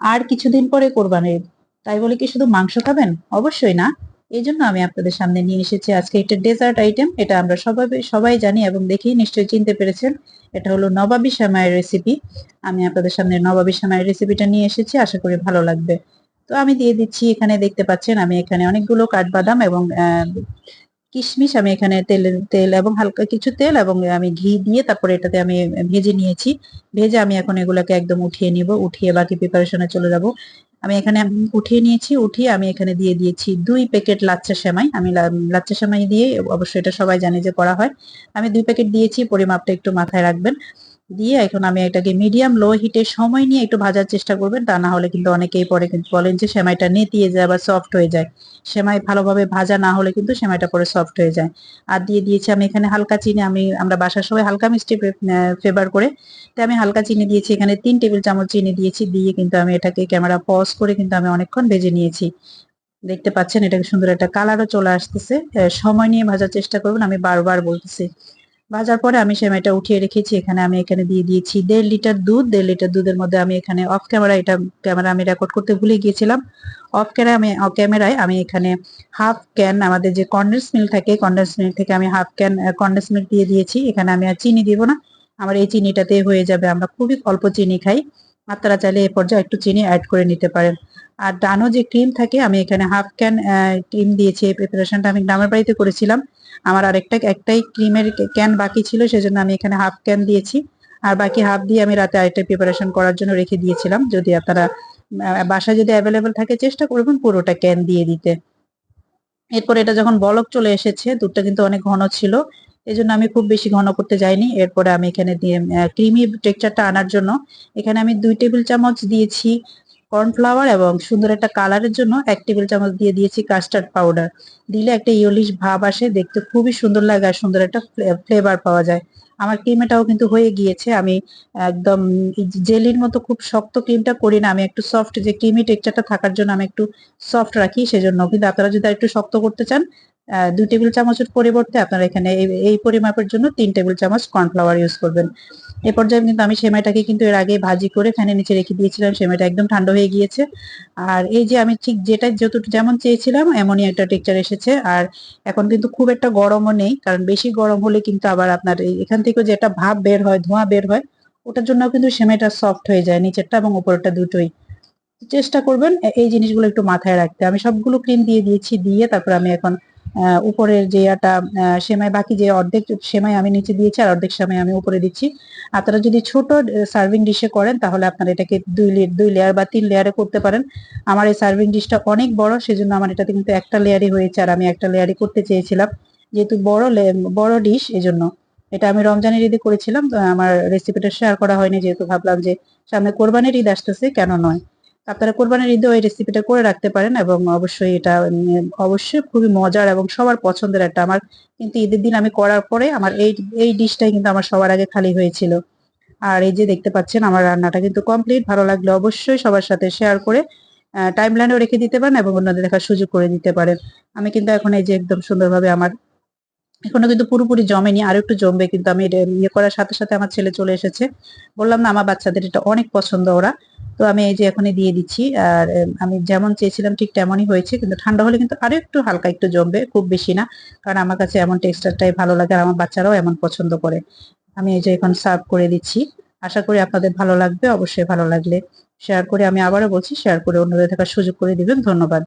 আর কিছুদিন পরে কোরবানির। তাই বলে কি শুধু মাংস খাবেন? অবশ্যই না। এই জন্য আমি আপনাদের সামনে নিয়ে এসেছি আজকে একটা ডেজার্ট আইটেম এটা আমরা সবাই সবাই জানি এবং দেখেই নিশ্চয়ই চিনতে পেরেছেন। এটা হলো নবাবী শ্যামাইয়ের রেসিপি আমি আপনাদের সামনে নবাবী শ্যামাইয়ের রেসিপিটা নিয়ে এসেছি, আশা করি ভালো লাগবে। তো আমি দিয়ে দিচ্ছি, এখানে দেখতে পাচ্ছেন, আমি এখানে অনেকগুলো কাঠবাদাম এবং কিশমিশ আমি এখানে তেল তেল এবং হালকা কিছু তেল এবং আমি ঘি দিয়ে তারপরে এটাতে আমি ভেজে নিয়েছি। ভেজে আমি এখন এগুলাকে একদম উঠিয়ে নিব, উঠিয়ে বাকি প্রিপারেশনে চলে যাব। আমি এখানে উঠিয়ে নিয়েছি, উঠিয়ে আমি এখানে দিয়ে দিয়েছি দুই প্যাকেট লাচ্চা সেমাই। আমি লাচ্চা সেমাই দিয়ে অবশ্যই এটা সবাই জানে যে করা হয়। আমি দুই প্যাকেট দিয়েছি, পরিমাপটা একটু মাথায় রাখবেন। দিয়ে এখন আমি এটাকে মিডিয়াম লো হিটে সময় নিয়ে একটু ভাজার চেষ্টা করবেন। তা না হলে কিন্তু অনেকেই পরে কিন্তু বলেন যে সেমাইটা নেতিয়ে যায় বা সফট হয়ে যায়। সেমাই ভালোভাবে ভাজা না হলে কিন্তু সেমাইটা পরে সফট হয়ে যায়। আর দিয়ে দিয়েছি আমি এখানে হালকা চিনি। আমি, আমরা বাসার সবাই হালকা মিষ্টি ফেভার করে। তো আমি হালকা চিনি দিয়েছি। এখানে তিন টেবিল চামচ চিনি দিয়েছি। দিয়ে কিন্তু আমি এটাকে ক্যামেরা পজ করে কিন্তু আমি অনেকক্ষণ ভেজে নিয়েছি। দেখতে পাচ্ছেন এটাকে সুন্দর একটা কালারও চলে আসতেছে। সময় নিয়ে ভাজার চেষ্টা করবেন। আমি বারবার বলতেছি। ভাজার পরে আমি সেমাইটা উঠিয়ে রেখেছি, এখানে আমি এখানে দিয়ে দিয়েছি দেড় লিটার দুধ। দেড় লিটার দুধের মধ্যে আমি এখানে অফ ক্যামেরা এটা ক্যামেরা আমি রেকর্ড করতে ভুলে গিয়েছিলাম। অফ ক্যামেরা আমি ক্যামেরায় আমি এখানে হাফ ক্যান আমাদের যে কন্ডেন্স মিল্ক থাকে কন্ডেন্স মিল্ক থেকে আমি হাফ ক্যান কন্ডেন্স মিল্ক দিয়ে দিয়েছি। এখানে আমি আর চিনি দিব না। আমার এই চিনিটাতে হয়ে যাবে, আমরা খুবই অল্প চিনি খাই। আপনারা চাইলে এ পর্যায়ে একটু চিনি অ্যাড করে নিতে পারেন। আর ডানো যে ক্রিম থাকে, আমি এখানে হাফ ক্যান ক্রিম দিয়েছি। এই প্রিপারেশনটা আমি গ্রামের বাড়িতে করেছিলাম। আমার আরেকটা, একটাই ক্রিমের ক্যান বাকি ছিল, সেজন্য আমি এখানে হাফ ক্যান দিয়েছি। আর বাকি হাফ দিয়ে আমি রাতে আরেকটা প্রিপারেশন করার জন্য রেখে দিয়েছিলাম। যদি আপনারা বাসায় যদি অ্যাভেলেবেল থাকে, চেষ্টা করবেন পুরোটা ক্যান দিয়ে দিতে। এরপর এটা যখন বলক চলে এসেছে, দুধটা কিন্তু অনেক ঘন ছিল। এই জন্য আমি খুব বেশি ঘন করতে যাইনি। এরপরে আমি এখানে দিয়ে ক্রিমি টেক্সচারটা আনার জন্য এখানে আমি দুই টেবিল চামচ দিয়েছি কর্নফ্লাওয়ার এবং সুন্দর একটা কালারের জন্য এক টেবিল চামচ দিয়ে দিয়েছি কাস্টার্ড পাউডার দিলে একটা ইয়লিশ ভাব আসে, দেখতে খুবই সুন্দর লাগে আর সুন্দর একটা ফ্লেভার পাওয়া যায়। আমার ক্রিমেটাও কিন্তু হয়ে গিয়েছে। আমি একদম জেলির মতো খুব শক্ত ক্রিমটা করি না, আমি একটু সফট যে ক্রিমি টেক্সচারটা থাকার জন্য আমি একটু সফট রাখি, সেজন্য। কিন্তু আপনারা যদি একটু শক্ত করতে চান দুই টেবিল চামচের পরিবর্তে আপনারা এখানে এই- পরিমাপের জন্য তিন টেবিল চামচ কর্নফ্লাওয়ার ইউজ করবেন। এ পর্যায়ে কিন্তু আমি সেমাইটাকে কিন্তু এর আগে ভাজি করে ফ্যানের নিচে রেখে দিয়েছিলাম, সেমাইটা একদম ঠান্ডা হয়ে গিয়েছে। আর এই যে আমি ঠিক যেটা যতটুকু যেমন চেয়েছিলাম, এমনই একটা টেক্সচার এসেছে। আর এখন কিন্তু খুব একটা গরমও নেই, কারণ বেশি গরম হলে কিন্তু আবার আপনার এখান থেকে যেটা ভাপ বের হয়, ধোঁয়া বের হয়, ওটার জন্য কিন্তু সেমাইটা সফট হয়ে যায় নিচেরটা এবং উপরেরটা দুটোই। চেষ্টা করবেন এই জিনিসগুলো একটু মাথায় রাখতে। আমি সবগুলো ক্রিম দিয়ে দিয়েছি, দিয়ে তারপর আমি এখন উপরের যে একটা সেমাই, বাকি যে অর্ধেক সেমাই আমি নিচে দিয়েছি আর অর্ধেক সেমাই আমি উপরে দিচ্ছি। আপনারা যদি ছোট সার্ভিং ডিশে করেন, তাহলে আপনারা এটাকে দুই দুই লেয়ার বা তিন লেয়ারে করতে পারেন। আমার এই সার্ভিং ডিশটা অনেক বড়, সেজন্য আমার এটাতে কিন্তু একটা লেয়ারই হয়েছে আর আমি একটা লেয়ারই করতে চেয়েছিলাম। যেহেতু বড় বড় ডিশ এজন্য এটা আমি রমজানের ঈদে করেছিলাম। তো আমার রেসিপিটা শেয়ার করা হয়নি, যেহেতু ভাবলাম যে সামনে কোরবানির ঈদ আসতেছে, কেন নয়? আপনারা কোরবানির ঈদে ওই রেসিপিটা করে রাখতে পারেন এবং অবশ্যই এটা অবশ্যই খুবই মজার এবং সবার পছন্দের একটা। আমার কিন্তু ঈদের দিন আমি করার পরে আমার এই এই ডিশটাই কিন্তু আমার সবার আগে খালি হয়েছিল। আর এই যে দেখতে পাচ্ছেন, আমার রান্নাটা কিন্তু কমপ্লিট ভালো লাগলে অবশ্যই সবার সাথে শেয়ার করে টাইম লাইনেও রেখে দিতে পারেন এবং অন্যদের দেখার সুযোগ করে দিতে পারেন। আমি কিন্তু এখন এই যে একদম সুন্দরভাবে আমার এখনও কিন্তু পুরোপুরি জমেনি, আর একটু জমবে কিন্তু আমি ইয়ে করার সাথে সাথে আমার ছেলে চলে এসেছে। বললাম, না, আমার বাচ্চাদের এটা অনেক পছন্দ ওরা। তো আমি এই যে এখনই দিয়ে দিচ্ছি, আর আমি যেমন চেয়েছিলাম ঠিক তেমনই হয়েছে, কিন্তু ঠান্ডা হলে কিন্তু আরও একটু হালকা একটু জমবে, খুব বেশি না, কারণ আমার কাছে এমন টেক্সচারটাই ভালো লাগে আর আমার বাচ্চারাও এমন পছন্দ করে। আমি এই যে এখন সার্ভ করে দিচ্ছি, আশা করি আপনাদের ভালো লাগবে, অবশ্যই ভালো লাগলে শেয়ার করে আমি আবারও বলছি, শেয়ার করে অন্যদের থাকার সুযোগ করে দিবেন, ধন্যবাদ।